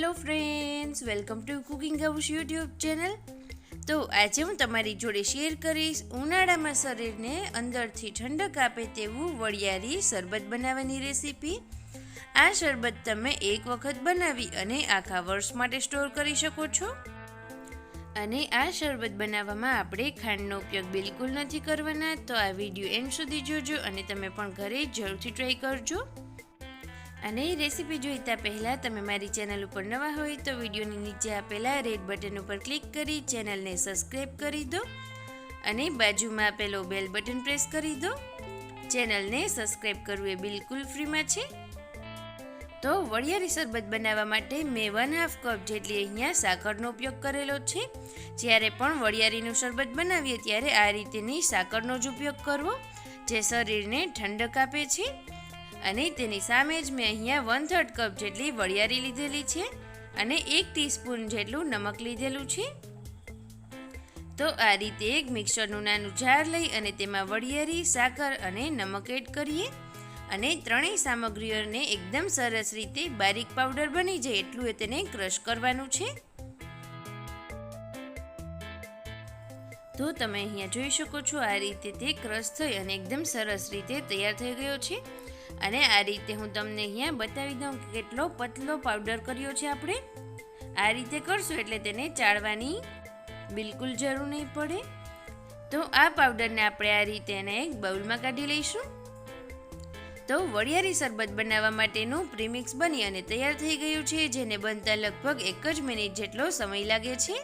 Hello friends welcome to cooking house YouTube channel તો આજે હું તમારી જોડે શેર કરીશ ઉનાળામાં શરીરને અંદરથી ઠંડક આપે તેવું વળિયારી શરબત બનાવવાની રેસીપી આ શરબત તમે એક વખત બનાવી અને આખા વર્ષ માટે સ્ટોર કરી શકો છો. અને આ શરબત બનાવવામાં આપણે ખાંડનો ઉપયોગ બિલકુલ નથી કરવાના. તો આ વીડિયો એન્ડ સુધી જોજો અને તમે પણ ઘરે જરૂરથી ટ્રાય કરજો. અને રેસીપી જોઈતા પહેલાં તમે મારી ચેનલ ઉપર નવા હોય તો વિડીયોની નીચે આપેલા રેડ બટન ઉપર ક્લિક કરી ચેનલને સબસ્ક્રાઈબ કરી દો અને બાજુમાં આપેલો બેલ બટન પ્રેસ કરી દો. ચેનલને સબસ્ક્રાઈબ કરવું એ બિલકુલ ફ્રીમાં છે. તો વડિયારી શરબત બનાવવા માટે મેં વન હાફ કપ જેટલી અહીંયા સાકરનો ઉપયોગ કરેલો છે. જ્યારે પણ વળિયારીનું શરબત બનાવીએ ત્યારે આ રીતેની સાકરનો જ ઉપયોગ કરવો, જે શરીરને ઠંડક આપે છે. અને તેની સામે જ મેં અહીંયા વન થર્ડ કપ જેટલી વડિયારી લીધેલી છે અને એક ટીસ્પૂન જેટલું નમક લીધેલું છે. તો આ રીતે એક મિક્સરનું નાનું જાર લઈ અને તેમાં વડિયારી સાકર અને નમક એડ કરીએ. અને ત્રણેય સામગ્રીઓને એકદમ સરસ રીતે બારીક પાવડર બની જાય એટલું એ તેને ક્રશ કરવાનું છે. તો તમે અહીંયા જોઈ શકો છો આ રીતે તે ક્રશ થઈ અને એકદમ સરસ રીતે તૈયાર થઈ ગયો છે. અને આ રીતે હું તમને અહીંયા બતાવી દઉં કે કેટલો પતલો પાવડર કર્યો છે આપણે. આ રીતે કરશું એટલે તેને ચાળવાની બિલકુલ જરૂર નહીં પડે. તો આ પાવડરને આપણે આ રીતે એને એક બાઉલમાં કાઢી લઈશું. તો વડિયારી શરબત બનાવવા માટેનું પ્રીમિક્સ બની અને તૈયાર થઈ ગયું છે, જેને બનતા લગભગ એક જ મિનિટ જેટલો સમય લાગે છે.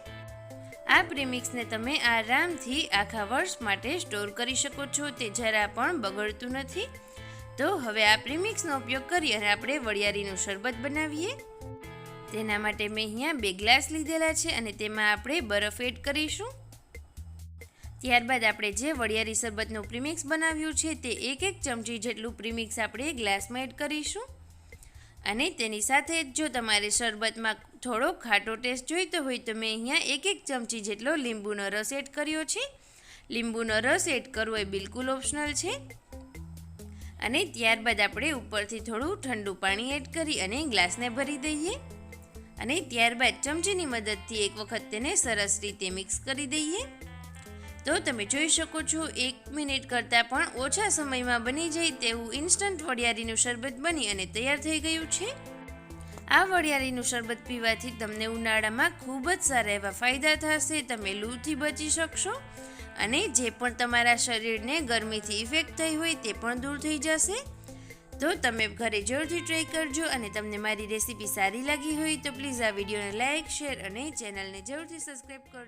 આ પ્રીમિક્સને તમે આરામથી આખા વર્ષ માટે સ્ટોર કરી શકો છો, તે જરા પણ બગડતું નથી. તો હવે આ પ્રિમિક્સનો ઉપયોગ કરી અને આપણે વડિયારીનું શરબત બનાવીએ. તેના માટે મેં અહીંયા બે ગ્લાસ લીધેલા છે અને તેમાં આપણે બરફ એડ કરીશું. ત્યારબાદ આપણે જે વડિયારી શરબતનું પ્રીમિક્સ બનાવ્યું છે તે એક એક ચમચી જેટલું પ્રીમિક્સ આપણે ગ્લાસમાં એડ કરીશું. અને તેની સાથે જો તમારે શરબતમાં થોડો ખાટો ટેસ્ટ જોઈતો હોય તો મેં અહીંયા એક એક ચમચી જેટલો લીંબુનો રસ એડ કર્યો છે. લીંબુનો રસ એડ કરવો એ બિલકુલ ઓપ્શનલ છે. અને ત્યારબાદ આપણે ઉપરથી થોડું ઠંડુ પાણી એડ કરી અને ગ્લાસને ભરી દઈએ. અને ત્યારબાદ ચમચીની મદદથી એક વખત તેને સરસ રીતે મિક્સ કરી દઈએ. તો તમે જોઈ શકો છો, એક મિનિટ કરતાં પણ ઓછા સમયમાં બની જાય તેવું ઇન્સ્ટન્ટ વડિયારીનું શરબત બની અને તૈયાર થઈ ગયું છે. આ વડિયારીનું શરબત પીવાથી તમને ઉનાળામાં ખૂબ જ સારા એવા ફાયદા થશે, તમે લૂથી બચી શકશો. અને જે પણ તમારા શરીરને ગરમીથી ઇફેક્ટ થઈ હોય તે પણ દૂર થઈ જશે. તો તમે ઘરે જરૂરથી ટ્રાય કરજો અને તમને મારી રેસીપી સારી લાગી હોય તો પ્લીઝ આ વિડીયોને લાઇક શેર અને ચેનલને જરૂરથી સબસ્ક્રાઈબ કરજો.